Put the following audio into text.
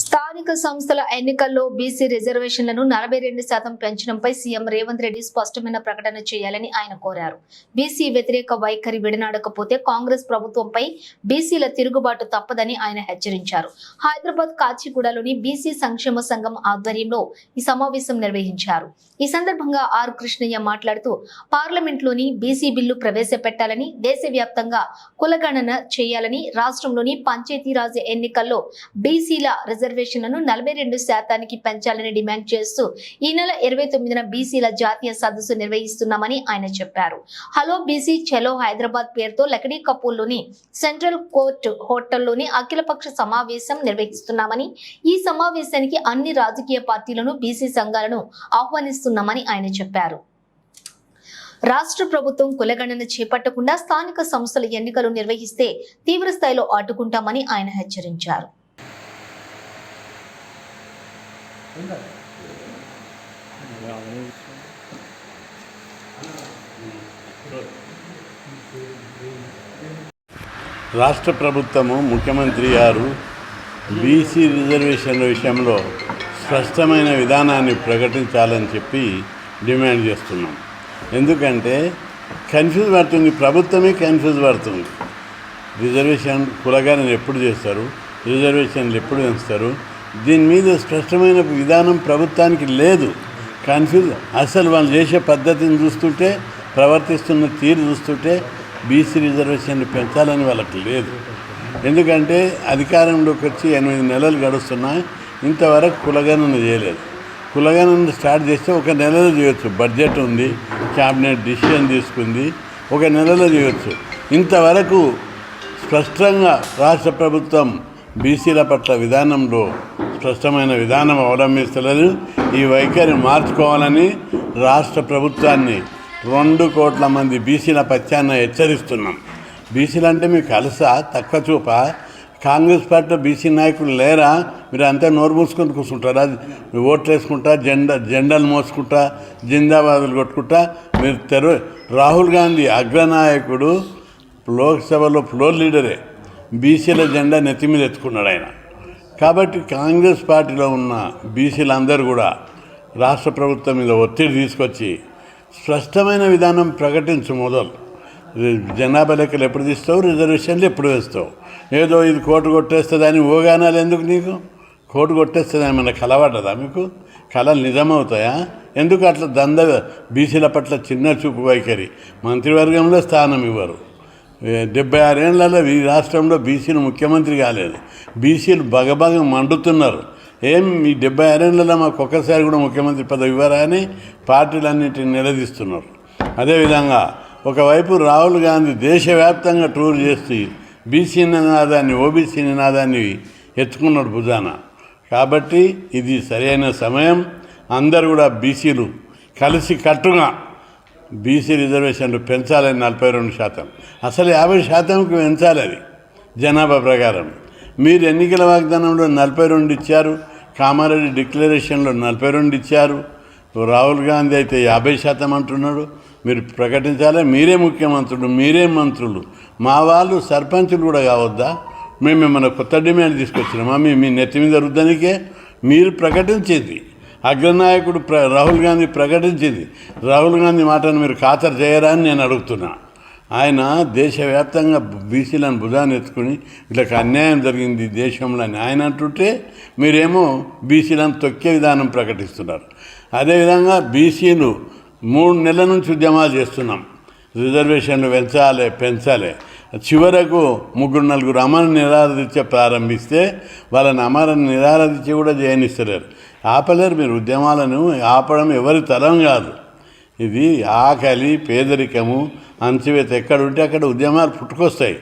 స్థానిక సంస్థల ఎన్నికల్లో బీసీ రిజర్వేషన్లను నలభై రెండు శాతం పెంచడంపై సీఎం రేవంత్ రెడ్డి స్పష్టమైన ప్రకటన చేయాలని ఆయన కోరారు. బీసీ వ్యతిరేక వైఖరి విడనాడకపోతే కాంగ్రెస్ ప్రభుత్వంపై బీసీల తిరుగుబాటు తప్పదని ఆయన హెచ్చరించారు. హైదరాబాద్ కాచిగూడలోని బీసీ సంక్షేమ సంఘం ఆధ్వర్యంలో ఈ సమావేశం నిర్వహించారు. ఈ సందర్భంగా ఆర్ కృష్ణయ్య మాట్లాడుతూ పార్లమెంట్లోని బీసీ బిల్లు ప్రవేశపెట్టాలని దేశవ్యాప్తంగా కులగణన చేయాలని రాష్ట్రంలోని పంచాయతీరాజ్ ఎన్నికల్లో బీసీల రిజర్వేషన్లను నలభై రెండు శాతానికి పెంచాలని డిమాండ్ చేస్తూ ఈ నెల ఇరవై తొమ్మిదిన బీసీల జాతీయ సదస్సు నిర్వహిస్తున్నామని ఆయన చెప్పారు. హలో బీసీ చలో హైదరాబాద్ పేరుతో లకడీ కపూర్లోని సెంట్రల్ కోర్ట్ హోటల్లోని అఖిలపక్ష సమావేశం నిర్వహిస్తున్నామని ఈ సమావేశానికి అన్ని రాజకీయ పార్టీలను బీసీ సంఘాలను ఆహ్వానిస్తున్నామని ఆయన చెప్పారు. రాష్ట్ర ప్రభుత్వం కులగణన చేపట్టకుండా స్థానిక సంస్థల ఎన్నికలు నిర్వహిస్తే తీవ్ర స్థాయిలో అడ్డుకుంటామని ఆయన హెచ్చరించారు. రాష్ట్ర ప్రభుత్వము ముఖ్యమంత్రి గారు బీసీ రిజర్వేషన్ల విషయంలో స్పష్టమైన విధానాన్ని ప్రకటించాలని చెప్పి డిమాండ్ చేస్తున్నాం. ఎందుకంటే కన్ఫ్యూజ్ పడుతుంది ప్రభుత్వమే కన్ఫ్యూజ్ పడుతుంది. రిజర్వేషన్ కులగానే ఎప్పుడు చేస్తారు రిజర్వేషన్లు ఎప్పుడు పెంచుతారు దీని మీద స్పష్టమైన విధానం ప్రభుత్వానికి లేదు. కన్ఫ్యూజ్ అసలు వాళ్ళు చేసే పద్ధతిని చూస్తుంటే ప్రవర్తిస్తున్న తీరు చూస్తుంటే బీసీ రిజర్వేషన్లు పెంచాలని వాళ్ళకి లేదు. ఎందుకంటే అధికారంలోకి వచ్చి ఎనిమిది నెలలు గడుస్తున్నాయి. ఇంతవరకు కులగణన చేయలేదు. కులగణన స్టార్ట్ చేస్తే ఒక నెలలో చేయొచ్చు. బడ్జెట్ ఉంది క్యాబినెట్ డిసిషన్ తీసుకుంది ఒక నెలలో చేయొచ్చు. ఇంతవరకు స్పష్టంగా రాష్ట్ర ప్రభుత్వం బీసీల పట్ల విధానంలో స్పష్టమైన విధానం అవలంబిస్తలేదు ఈ వైఖరి మార్చుకోవాలని రాష్ట్ర ప్రభుత్వాన్ని రెండు కోట్ల మంది బీసీల పక్షాన హెచ్చరిస్తున్నాం. బీసీలు అంటే మీకు కలుసా తక్కువ చూప. కాంగ్రెస్ పార్టీలో బీసీ నాయకులు లేరా? మీరు అంతా నోరు మూసుకొని కూర్చుంటారా? ఓట్లు వేసుకుంటా జెండా జెండాలు మోసుకుంటా జిందాబాదులు కొట్టుకుంటా? మీరు తెర రాహుల్ గాంధీ అగ్రనాయకుడు లోక్సభలో ఫ్లోర్ లీడరే. బీసీల జెండా నెత్తి మీద ఎత్తుకున్నాడు ఆయన. కాబట్టి కాంగ్రెస్ పార్టీలో ఉన్న బీసీలందరూ కూడా రాష్ట్ర ప్రభుత్వం మీద ఒత్తిడి తీసుకొచ్చి స్పష్టమైన విధానం ప్రకటించు మొదలు. జనాభా లెక్కలు ఎప్పుడు తీస్తావు? రిజర్వేషన్లు ఎప్పుడు వేస్తావు? ఏదో ఇది కోటు కొట్టేస్తుందని ఓగానాలు ఎందుకు నీకు? కోటు కొట్టేస్తుందని మన కలవడ్డదా మీకు? కళలు నిజమవుతాయా? ఎందుకు అట్లా దంద బీసీల పట్ల చిన్న చూపు వైఖరి? మంత్రివర్గంలో స్థానం ఇవ్వరు. డెబ్బై ఆరేళ్ళలో ఈ రాష్ట్రంలో బీసీలు ముఖ్యమంత్రి కాలేదు. బీసీలు బగబగ మండుతున్నారు. ఏం ఈ డెబ్బై ఆరేళ్ళలో మాకు ఒక్కసారి కూడా ముఖ్యమంత్రి పదవి ఇవ్వరా అని పార్టీలన్నింటిని నిలదీస్తున్నారు. అదేవిధంగా ఒకవైపు రాహుల్ గాంధీ దేశవ్యాప్తంగా టూర్ చేస్తూ బీసీ నినాదాన్ని ఓబీసీ నినాదాన్ని ఎత్తుకున్నాడు భుజాన. కాబట్టి ఇది సరైన సమయం. అందరు కూడా బీసీలు కలిసి కట్టుగా బీసీ రిజర్వేషన్లు పెంచాలని నలభై రెండు శాతం. అసలు యాభై శాతంకి పెంచాలి అది. జనాభా ప్రకారం. మీరు ఎన్నికల వాగ్దానంలో నలభై రెండు ఇచ్చారు. కామారెడ్డి డిక్లరేషన్లో నలభై రెండు ఇచ్చారు. రాహుల్ గాంధీ అయితే యాభై శాతం అంటున్నాడు. మీరు ప్రకటించాలి. మీరే ముఖ్యమంత్రులు మీరే మంత్రులు. మా వాళ్ళు సర్పంచులు కూడా కావద్దా? మేము మిమ్మల్ని కొత్త డిమాండ్ తీసుకొచ్చినామా? మీ మీ నెత్తి మీద రుద్దనికే మీరు ప్రకటించేది. అగ్రనాయకుడు ప్ర రాహుల్ గాంధీ ప్రకటించింది. రాహుల్ గాంధీ మాటను మీరు ఖాతరు చేయరా అని నేను అడుగుతున్నా. ఆయన దేశవ్యాప్తంగా బీసీలను భుజాన్ని ఎత్తుకుని వీళ్ళకి అన్యాయం జరిగింది దేశంలో అని ఆయన అంటుంటే మీరేమో బీసీలను తొక్కే విధానం ప్రకటిస్తున్నారు. అదేవిధంగా బీసీలు మూడు నెలల నుంచి ఉద్యమాలు చేస్తున్నాం. రిజర్వేషన్లు పెంచాలి పెంచాలి. చివరకు ముగ్గురు నలుగురు అమరణ నిరాదీక్ష ప్రారంభిస్తే వాళ్ళని అమర నిరాదీక్ష కూడా చేయనిస్తలేరు ఆపలేరు మీరు ఉద్యమాలను ఆపడం ఎవరి తరం కాదు. ఇది ఆకలి పేదరికము అంచువేత ఎక్కడ ఉంటే అక్కడ ఉద్యమాలు పుట్టుకొస్తాయి.